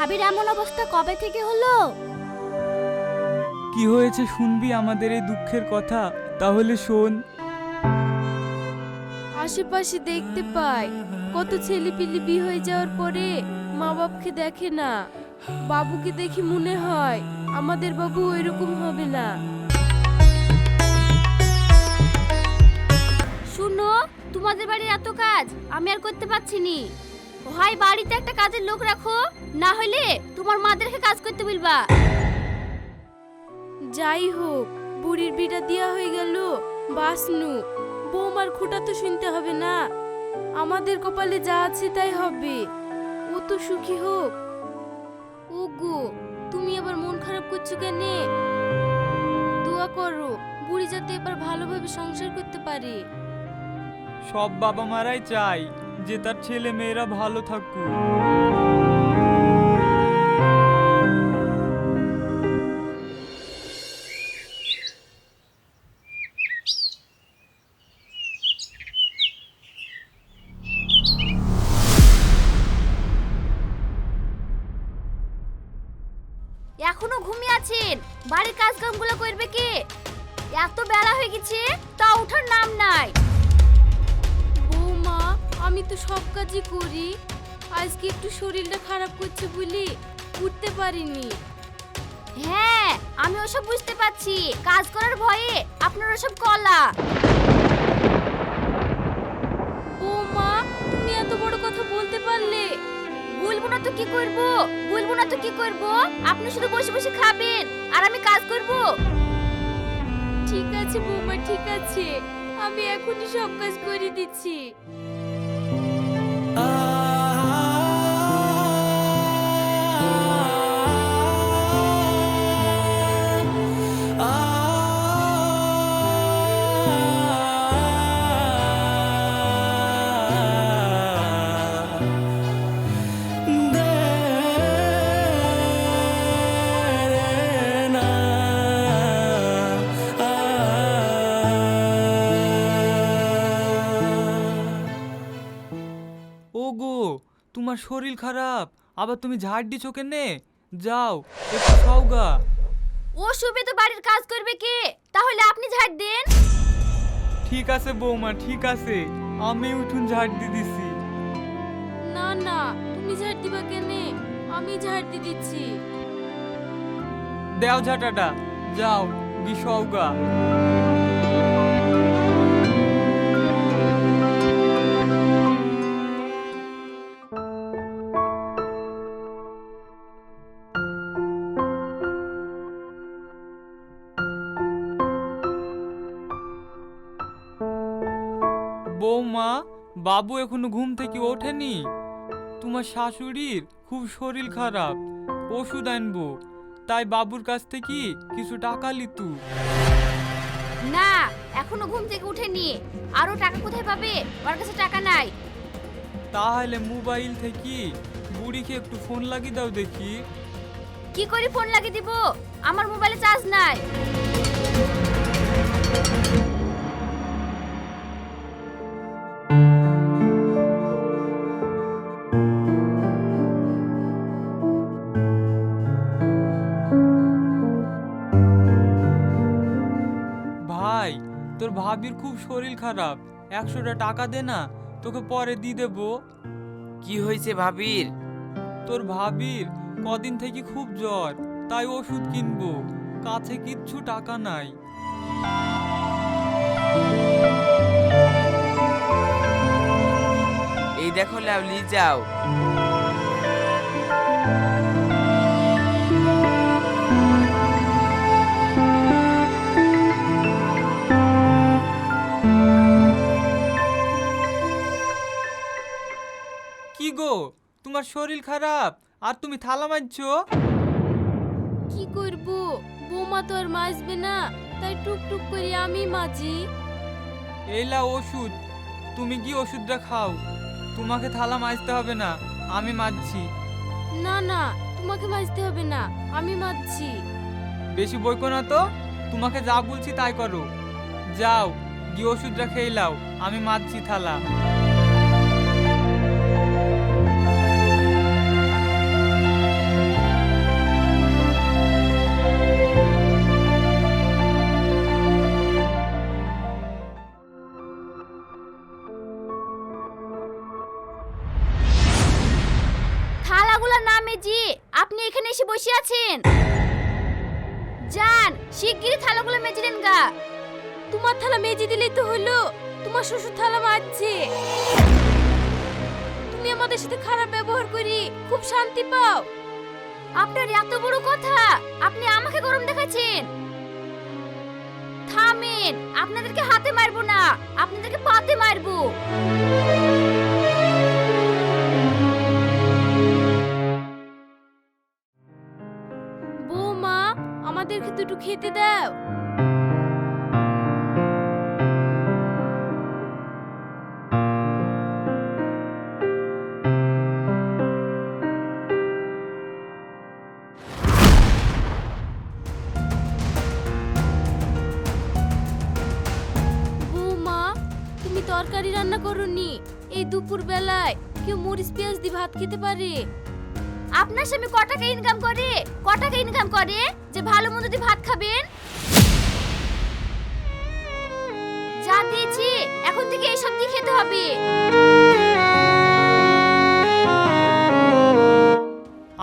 ভাবির এমন অবস্থা কবে থেকে হলো? কি হয়েছে শুনবি আমাদের এই দুঃখের কথা? তাহলে শোন। আশেপাশে দেখতে পাই। কত ছেলে পিলি বিয়ে হয়ে যাওয়ার পরে মা বাপকে দেখে না। বাবুকে দেখি মনে হয় আমাদের বাবু ওইরকম হবে না। শুনো তোমাদের বাড়ির এত কাজ আমি আর করতে পারছি নি। হয় বাড়িতে একটা কাজের লোক রাখো। না হলে তোমার মাদেরকে কাজ করতে বলবা। যাই হোক বুড়ির বিটা দেওয়া হয়ে গেল। বাসনু বৌমার খুঁটা তো শুনতে হবে না। আমাদের কপালে যা আছে তাই হবে। ও তো সুখী হোক। ও গো তুমি আবার মন খারাপ করছ কেন? দোয়া করো বুড়ি যাতে এবার ভালোভাবে সংসার করতে পারে। সব বাবা মারাই চাই যে তার ছেলে মেয়েরা ভালো থাকুক। তো সব কাজই করি। আজকে একটু শরীরটা খারাপ করছে বলি উঠতে পারিনি। হ্যাঁ আমি ওসব বুঝতে পারছি। কাজ করার ভয়ে আপনার ওসব কলা। বৌমা তুমি এত বড় কথা বলতে পারলে। বলব না তো কি করব? বলব না তো কি করব? আপনি শুধু বসে বসে খাবেন আর আমি কাজ করব। ঠিক আছে বৌমা ঠিক আছে। আমি এখনই সব কাজ করে দিচ্ছি। তোমার শরীর খারাপ। আবার তুমি ঝাড় দিছো কেনে? যাও একটু খাওগা ও শুবে তো বাড়ির কাজ করবে কে? তাহলে আপনি ঝাড় দেন। ঠিক আছে বৌমা ঠিক আছে। আমি উঠুন ঝাড় দিয়ে দিছি। না না তুমি ঝাড় দিবা কেনে? আমি ঝাড় দিয়ে দিচ্ছি। দেও ঝাঁটাটা। যাও গি। সওগা বাবু এখনও ঘুম থেকে ওঠেনি। তোমার শাশুড়ির খুব শরীর খারাপ ওষুধ আনব। তাই বাবুর কাছ থেকে কিছু টাকা লিতু না এখনও ঘুম থেকে উঠেনি আরও টাকা কোথায় পাবে? ওর কাছে টাকা নাই। তাহলে মোবাইল থেকে বুড়িকে একটু ফোন লাগিয়ে দাও দেখি। কি করে ফোন লাগিয়ে দিব? আমার মোবাইলে চার্জ নাই। ভাবির খুব শরীর খারাপ। একশোটা টাকা দে না তোকে পরে দিয়ে দেবো। কি হয়েছে ভাবির? তোর ভাবির কদিন থেকে খুব জ্বর তাই ওষুধ কিনবো। কাছে কিচ্ছু টাকা নাই। এই দেখো লাভলি যাও। তোমার শরীর খারাপ। আর তুমি থালা মারছো কি করব? বৌমা তো আর মাজবে না তাই টুকটুক করে আমি মাজি। এইলা ওষুধ তুমি কি ওষুধটা খাও। তোমাকে থালা মাজতে হবে না আমি মাজছি। না না তোমাকে মাজতে হবে না আমি মাজছি। বেশি বইকো না তো তোমাকে যা বলছি তাই করো। যাও গিয়ে ওষুধটা খেয়ে লাও আমি মাজছি থালা। মেজি আপনি এখানে এসে বসে আছেন। যান শিগগিরই থালাগুলো মেজে নেন গা। তোমার থালা মেজে দিলেই তো হলো তোমার শ্বশুর থালা মারছে তুমি আমাদের সাথে খারাপ ব্যবহার করি খুব শান্তি পাও। আপনার এত বড় কথা আপনি আমাকে গরম দেখাচ্ছেন। থামেন আপনাদেরকে হাতে মারবো না আপনাদেরকে পাতে মারবো। খেতে দাও। তুমি তরকারি রান্না করনি। এই দুপুর বেলায় কেউ মরিচ পেঁয়াজ দিয়ে ভাত খেতে পারে। আপনার স্বামী ক টাকা ইনকাম করে? ক টাকা ইনকাম করে? যে ভালো মন্দ দিয়ে ভাত খাবেন? যা দিয়েছি এখন থেকে এইসব দিয়ে খেতে হবে?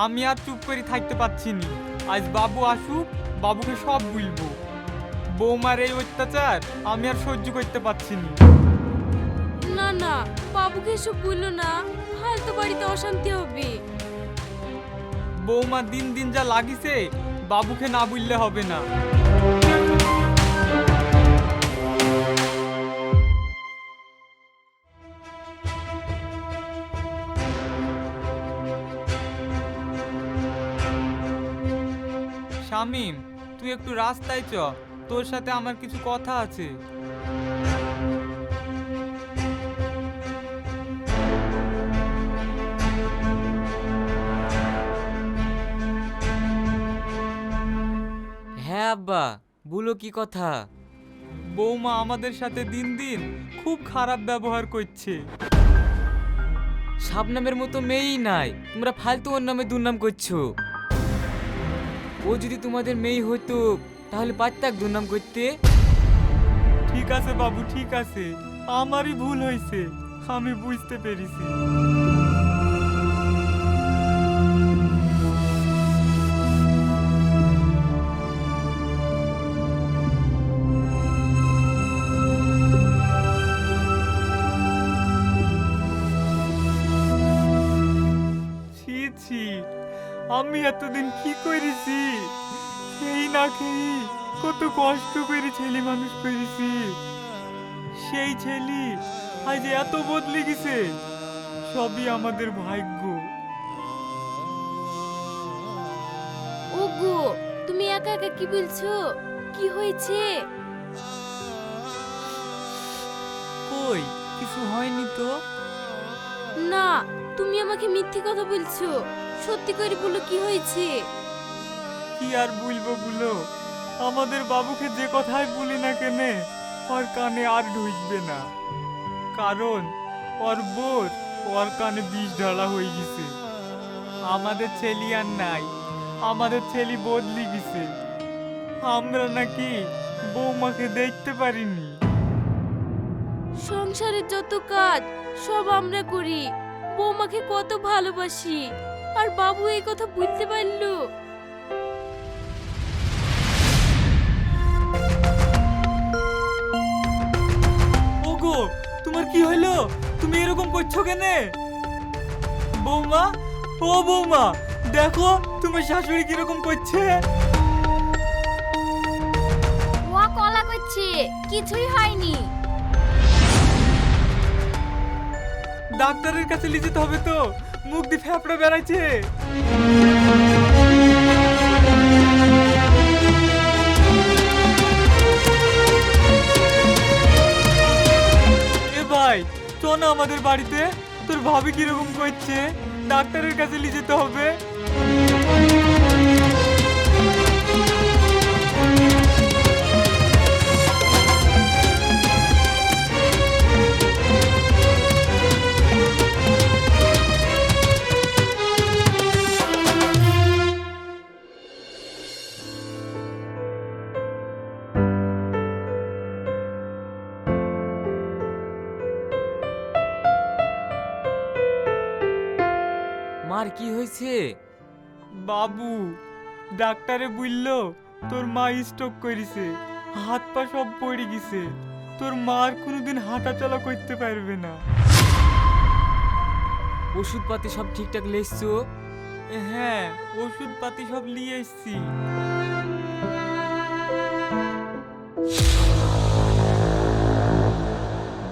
আমি আর চুপ করে থাকতে পারছি নি। আজ বাবু আসুক বাবুকে সব বলব বৌমার এই অত্যাচার আমি আর সহ্য করতে পারছি নি। না না বাবুকে এসব বলল না। ফালতু বাড়িতে অশান্তি হবে। বৌমা দিন দিন যা লাগিছে, বাবুকে না বললে হবে না। শামিম, তুই একটু রাস্তায় চ, তোর সাথে আমার কিছু কথা আছে। হ্যাঁ আব্বা বলো কি কথা? বৌমা আমাদের সাথে দিন দিন খুব খারাপ ব্যবহার করছে। শাবনামের মতো মেয়েই নাই তোমরা ফালতু ওর নামে দুর্নাম করছ। ও যদি তোমাদের মেয়ে হতো তাহলে পারতাক দুর্নাম করতে? ঠিক আছে বাবু ঠিক আছে। আমারই ভুল হয়েছে আমি বুঝতে পেরেছি। আমি এতদিন কি করেছি? সেই না খেয়ে কত কষ্ট করে ছেলে মানুষ করেছি। সেই ছেলে আজ এত বদলে গেছে। সবই আমাদের ভাগ্য। ওগো তুমি একা একা কি বলছো? কি হয়েছে? কই কিছু হয়নি তো? না তুমি আমাকে মিথ্যে কথা বলছো। সত্যি করে বলো কি হয়েছে? কি আর বলব বলো? আমাদের বাবুকে যে কথাই বলি না কেনে ওর কানে আর ঢুকবে না। কারণ ওর বোর ওর কানে বিষ ঢালা হয়ে গেছে। আমাদের ছেলি আর নাই আমাদের ছেলি বদলি গেছে। আমরা নাকি বৌমাকে দেখতে পারিনি। সংসারের যত কাজ সব আমরা করি। বৌমাকে কত ভালোবাসি। আর বাবু এই কথা বুঝতে পারল। ওগো তোমার কি হইল? তুমি এরকম করছ কেনে? বৌমা ও বৌমা দেখো তোমার শাশুড়ি কীরকম করছে? ও কলা করছে কিছুই হয়নি। ডাক্তারের কাছে নিয়ে যেতে হবে তো? মুখ দিয়ে ফ্যাপড়ে বেড়াচ্ছে এ ভাই তো না আমাদের বাড়িতে। তোর ভাবি কীরকম করছে? ডাক্তারের কাছে নিয়ে যেতে হবে। বাবু ডাক্তারে বলল তোর মা স্ট্রোক করেছে হাত পা সব পড়ে গেছে তোর মা আর কোনোদিন হাঁটা চলা করতে পারবে না। ওষুধপাতি সব ঠিকঠাক লেসছো হ্যাঁ ওষুধপাতি সব নিয়ে এসছি।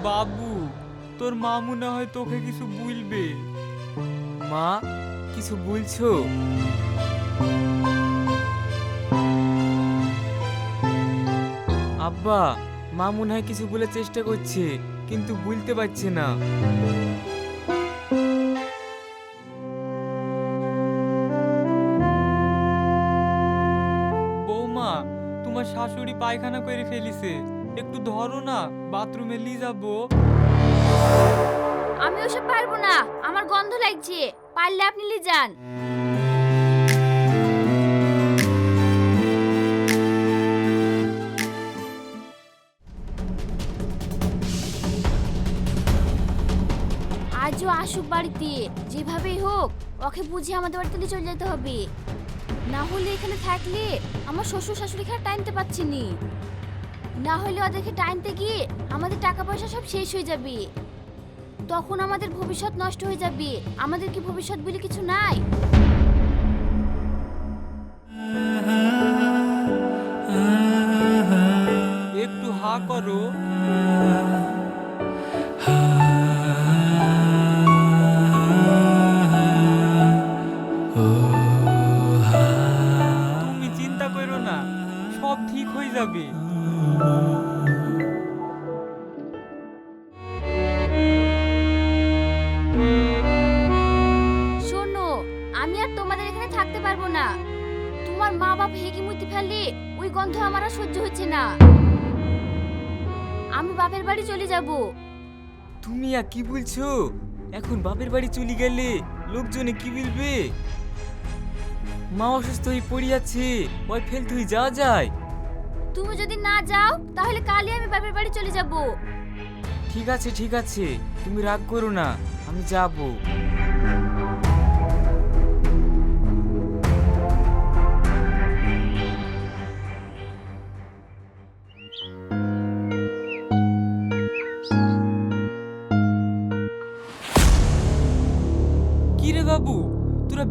বাবু তোর মা মনে হয় তোকে কিছু বলবে। মা? কিছু বলছো? আব্বা, মা মনে হয় কিছু বলে চেষ্টা করছে, কিন্তু বলতে পারছে না। বৌমা, তোমার শাশুড়ি পায়খানা করে ফেলিছে। একটু ধরো না, বাথরুমে নিয়ে যাব। আমি ওসব পারব না, আমার গন্ধ লাগছে। পারলে আপনি লি যান। আজও আসুক বাড়িতে, যেভাবেই হোক, ওকে বুঝিয়ে আমাদের বাড়িতে নিয়ে চলে যেতে হবে। না হলে এখানে থাকলে আমার শ্বশুর শাশুড়ি আর টাইনতে পারছি নি। না হলে ওদেরকে টাইনতে গিয়ে আমাদের টাকা পয়সা সব শেষ হয়ে যাবে। তখন আমাদের ভবিষ্যৎ নষ্ট হয়ে যাবে। আমাদের কি ভবিষ্যৎ বলে কিছু নাই? একটু হা করো। মা বাপ হেঁকে মুতি ফেললে ওই গন্ধ আমার আর সহ্য হচ্ছে না। আমি বাপের বাড়ি চলে যাব। তুমি আর কি বলছো? এখন বাপের বাড়ি চলে গেলে লোকজনে কি বলবে? মা অসুস্থ হয়ে পড়ে আছে ওই ফেল তুই যাওয়া যায়। তুমি যদি না যাও তাহলে কালই আমি বাপের বাড়ি চলে যাব। ঠিক আছে ঠিক আছে তুমি রাগ করো না আমি যাব।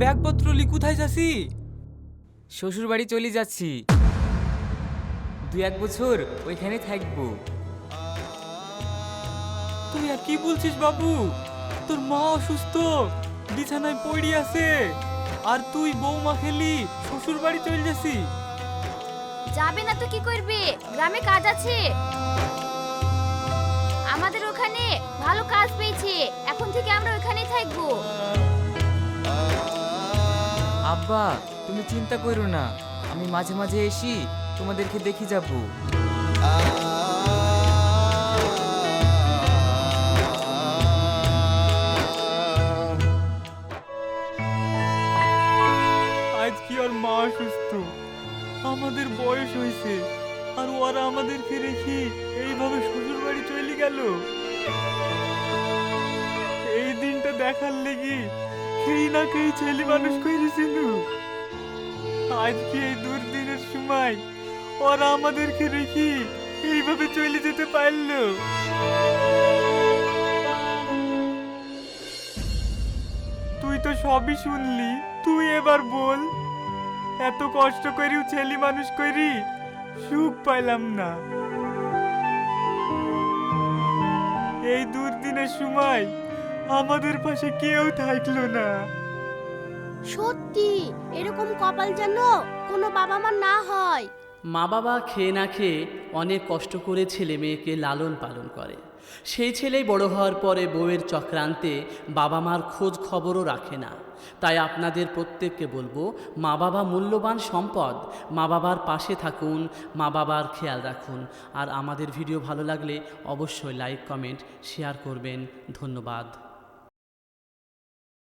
ব্যাগপত্র লি কোথায় যাসি? শ্বশুর বাড়ি চলে যাচ্ছি। দু এক বছর ওইখানে থাকব। তুই আর কি বলছিস বাবু? তোর মা অসুস্থ বিছানায় পড়ি আছে। আর তুই বৌমা খেলি শ্বশুর বাড়ি চলে যাসি। যাবে না তো কি করবি? গ্রামে কাজ আছে। আমাদের ওখানে ভালো কাজ পেয়েছে। এখন থেকে আমরা ওখানেই থাকব। আব্বা, তুমি চিন্তা করো না। আমি মাঝে মাঝে এসি, তোমাদেরকে দেখি যাব। আজ কি ওর মা অসুস্থ। আমাদের বয়স হয়েছে, আর ওরা আমাদেরকে রেখে এইভাবে শ্বশুর বাড়ি চলে গেল। এই দিনটা দেখার লেগে না খেই ছেলে মানুষ করেছিল? আজকে এই দুর্দিনের সময় ওরা আমাদেরকে রেখে এইভাবে চলে যেতে পারল। তুই তো সবই শুনলি, তুই এবার বল। এত কষ্ট করিও ছেলে মানুষ করি সুখ পাইলাম না। এই দুর্দিনের সময় আমাদের পাশে কেউ থাকল না। সত্যি এরকম কপাল যেন কোনো বাবা মা না হয়। মা বাবা খেয়ে না খেয়ে অনেক কষ্ট করে ছেলে মেয়েকে লালন পালন করে। সেই ছেলেই বড় হওয়ার পরে বউয়ের চক্রান্তে বাবা মার খোঁজ খবরও রাখে না। তাই আপনাদের প্রত্যেককে বলব মা বাবা মূল্যবান সম্পদ মা বাবার পাশে থাকুন মা বাবার খেয়াল রাখুন। আর আমাদের ভিডিও ভালো লাগলে অবশ্যই লাইক কমেন্ট শেয়ার করবেন। ধন্যবাদ।